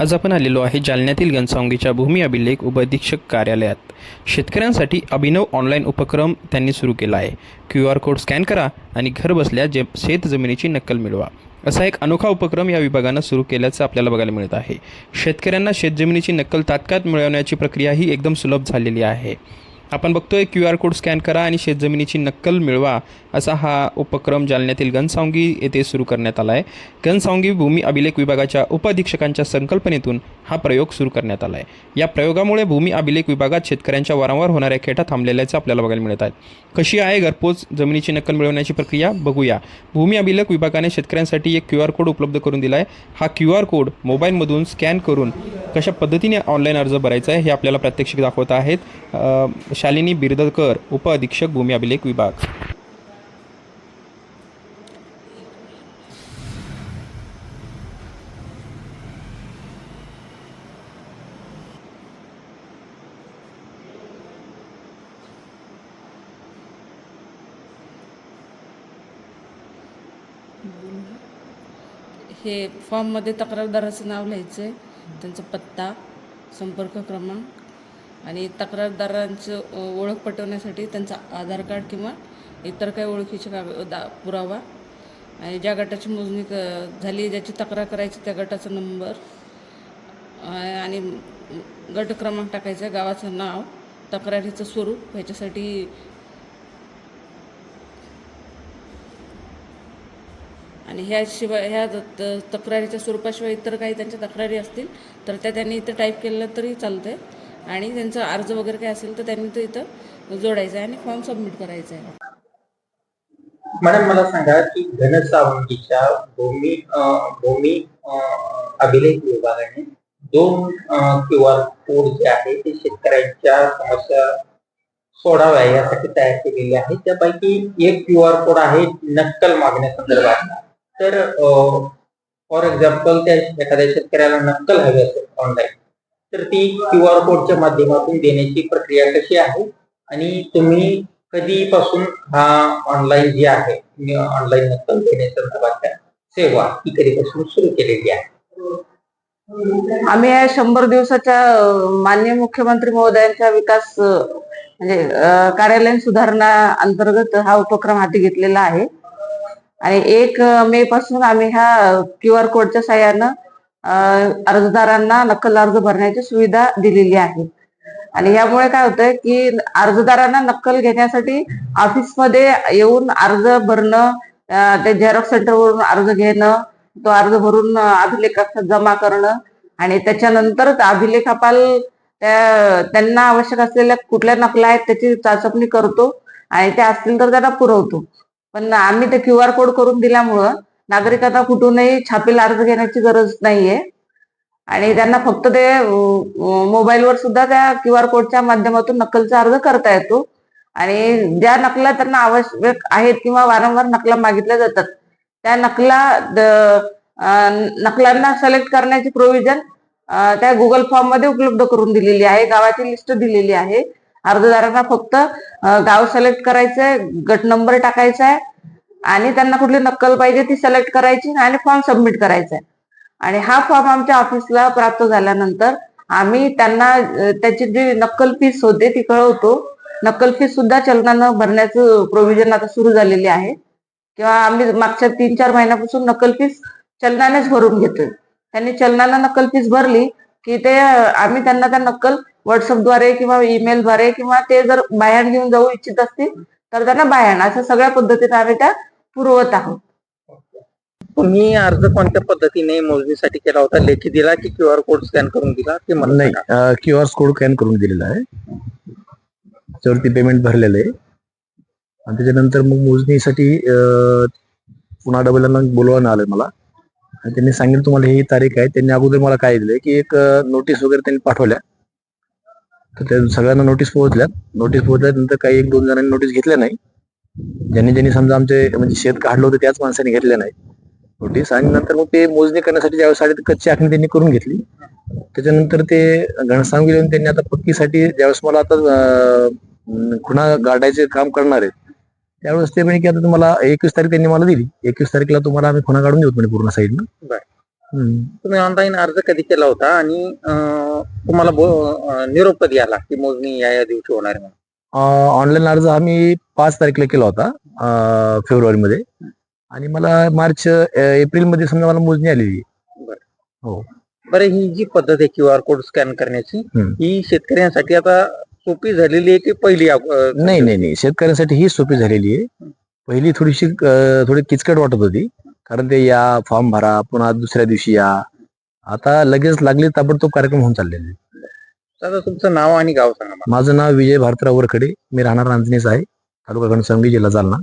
आज आपण आलेलो आहे जालन्यातील घनसावंगीच्या भूमी अभिलेख उपअधीक्षक कार्यालयात. शेतकऱ्यांसाठी अभिनव ऑनलाईन उपक्रम त्यांनी सुरू केला आहे. क्यू आर कोड स्कॅन करा आणि घर बसल्या जे शेत जमिनीची नक्कल मिळवा. असा एक अनोखा उपक्रम या विभागानं सुरू केल्याचं आपल्याला बघायला मिळत आहे. शेतकऱ्यांना शेतजमिनीची नक्कल तात्काळ मिळवण्याची प्रक्रिया ही एकदम सुलभ झालेली आहे. आपण बघतोय क्यू आर कोड स्कॅन करा आणि शेतजमिनीची नक्कल मिळवा असा हा उपक्रम जालन्यातील घनसावंगी येथे सुरू करण्यात आला आहे. घनसावंगी भूमी अभिलेख विभागाच्या उपअधीक्षकांच्या संकल्पनेतून हा प्रयोग सुरू करण्यात आला आहे. या प्रयोगामुळे भूमी अभिलेख विभागात शेतकऱ्यांच्या वारंवार होणाऱ्या खेटा थांबलेल्याचं आपल्याला बघायला मिळत आहेत. कशी आहे घरपोच जमिनीची नक्कल मिळवण्याची प्रक्रिया? बघूया. भूमी अभिलेख विभागाने शेतकऱ्यांसाठी एक क्यू आर कोड उपलब्ध करून दिला आहे हा क्यू आर कोड मोबाईलमधून स्कॅन करून कशा पद्धतीने ऑनलाईन अर्ज भरायचा आहे हे आपल्याला प्रात्यक्षिक दाखवत आहेत. शालिनी बिरदकर उपअधीक्षक भूमी अभिलेख विभाग. हे फॉर्ममध्ये तक्रारदाराचं नाव लिहायचं आहे त्यांचा पत्ता संपर्क क्रमांक आणि तक्रारदारांचं ओळख पटवण्यासाठी त्यांचा आधार कार्ड किंवा इतर काही ओळखीचे का दा पुरावा. आणि ज्या गटाची मोजणी क झाली ज्याची तक्रार करायची त्या गटाचा नंबर आणि गट क्रमांक टाकायचा आहे गावाचं नाव तक्रारीचं स्वरूप ह्याच्यासाठी आणि ह्याशिवाय ह्या त- तक्रारीच्या स्वरूपाशिवाय इतर काही त्यांच्या तक्रारी असतील तर त्या त्यांनी इथं टाईप केलं तरी चालतंय. आणि त्यांचा अर्ज वगैरे काय असेल तर त्यांनी तो इथं जोडायचा आहे आणि फॉर्म सबमिट करायचा आहे. मॅडम मला सांगा की घनसावंगीच्या भूमी भूमी अभिलेख विभागाने दोन क्यू आर कोड जे आहे ते शेतकऱ्यांच्या समस्या सोडाव्या यासाठी तयार केलेले आहे. त्यापैकी एक क्यू आर कोड आहे नक्कल मागण्यासंदर्भात तर फॉर एक्झाम्पल त्या एखाद्या शेतकऱ्याला नक्कल हवी असेल ऑनलाईन तर ती क्यू आर कोडच्या माध्यमातून देण्याची प्रक्रिया कशी आहे? आणि तुम्ही कधीपासून हा ऑनलाईन जी आहे ऑनलाईन नक्कल देण्यासंदर्भातल्या सेवा ही कधीपासून सुरू केलेली आहे? आम्ही या शंभर दिवसाच्या मान्य माननीय मुख्यमंत्री महोदयांच्या विकास म्हणजे कार्यालयीन सुधारणा अंतर्गत हा उपक्रम हाती घेतलेला आहे. आणि एक मे पासून आम्ही ह्या क्यू आर कोडच्या साह्यानं अर्जदारांना नक्कल अर्ज भरण्याची सुविधा दिलेली आहे. आणि यामुळे काय होतंय की अर्जदारांना नक्कल घेण्यासाठी ऑफिसमध्ये येऊन अर्ज भरणं ते झेरॉक्स सेंटरवरून अर्ज घेणं तो अर्ज भरून अभिलेखात जमा करणं आणि त्याच्यानंतर अभिलेखापाल त्यांना आवश्यक असलेल्या कुठल्या नकला आहेत त्याची चाचपणी करतो आणि त्या असतील तर त्यांना पुरवतो. पण आम्ही ते क्यू आर कोड करून दिल्यामुळं नागरिकांना कुठूनही छापील अर्ज घेण्याची गरज नाहीये. आणि त्यांना फक्त ते मोबाईलवर सुद्धा त्या क्यू आर कोडच्या माध्यमातून नक्कलचा अर्ज करता येतो. आणि ज्या नकला त्यांना आवश्यक आहेत किंवा वारंवार नकला मागितल्या जातात त्या नकला द- नकलांना सिलेक्ट करण्याची प्रोव्हिजन त्या गुगल फॉर्ममध्ये उपलब्ध करून दिलेली आहे. गावाची लिस्ट दिलेली आहे. अर्जदारांना फक्त गाव सिलेक्ट करायचंय गट नंबर टाकायचा आहे आणि त्यांना कुठली नक्कल पाहिजे ती सिलेक्ट करायची आणि फॉर्म सबमिट करायचा. आहे आणि हा फॉर्म आमच्या ऑफिसला प्राप्त झाल्यानंतर आम्ही त्यांना त्याची जी नक्कल फीस होते ती कळवतो. नक्कल फीस सुद्धा चलनानं भरण्याचं प्रोव्हिजन आता सुरू झालेली आहे. किंवा आम्ही मागच्या तीन चार महिन्यापासून नक्कल फीस चलनानेच भरून घेतोय. त्यांनी चलनानं नक्कल फीस भरली की ते आम्ही त्यांना त्या नक्कल व्हॉट्सअपद्वारे किंवा ईमेलद्वारे किंवा ते जर बाहेर घेऊन जाऊ इच्छित असतील तर त्यांना बाहेर. अशा सगळ्या पद्धतीने आम्ही त्या पुरवत आहोत. तुम्ही अर्ज कोणत्या पद्धतीने मोजणीसाठी केला होता? लेखी दिला की क्यू आर कोड स्कॅन करून दिला ते मला नाही. क्यू आर कोड स्कॅन करून दिलेला आहे. त्याच्यावरती पेमेंट भरलेलं आहे. आणि त्याच्यानंतर मग मोजणीसाठी पुन्हा डबल बोलवणं आलं मला. आणि त्यांनी सांगितलं तुम्हाला ही तारीख आहे. त्यांनी अगोदर मला काय दिलंय की एक नोटीस वगैरे त्यांनी पाठवल्या. तर त्या सगळ्यांना नोटीस पोहोचल्या. नोटीस पोहोचल्यानंतर काही एक दोन जणांनी नोटीस घेतल्या नाही. ज्यांनी ज्यांनी समजा आमचे म्हणजे शेत काढलं होतं त्याच माणसाने घेतल्या नाही. नोटीस आणि नंतर मग ते मोजणी करण्यासाठी ज्यावेळेस तर कच्ची आखणी त्यांनी करून घेतली. त्याच्यानंतर ते घनसावंगी गेले त्यांनी आता पक्कीसाठी ज्यावेळेस मला आता खुणा गाडायचे काम करणार आहेत त्यावेळेस ते म्हणे की आता तुम्हाला एकवीस तारीख त्यांनी मला दिली. एकवीस तारखेला तुम्हाला आम्ही खुणा काढून देऊ म्हणे पूर्ण साईडनं. तुम्ही ऑनलाईन अर्ज कधी केला होता आणि तुम्हाला निरोप कधी आला की मोजणी या या दिवशी होणार आहे म्हणून? ऑनलाईन अर्ज आम्ही पाच तारखेला केला होता फेब्रुवारी मध्ये आणि मला मार्च एप्रिलमध्ये समजा मला मोजणी आलेली. बरं ही जी पद्धत आहे क्यू आर कोड स्कॅन करण्याची. ही शेतकऱ्यांसाठी आता सोपी झालेली आहे की पहिली नाही नाही नाही. शेतकऱ्यांसाठी ही सोपी झालेली आहे. पहिली थोडीशी थोडी किचकट वाटत होती. कारण ते या फॉर्म भरा पुन्हा दुसऱ्या दिवशी या. आता लगेच लागले ताबडतोब कार्यक्रम होऊन चाललेले. दादा तुमचं नाव आणि गाव सांगा मला. माझं नाव विजय भारतराव वरखडे. मी राहणार रांजणीच आहे. तालुका घनसंगी जिल्हा जालना.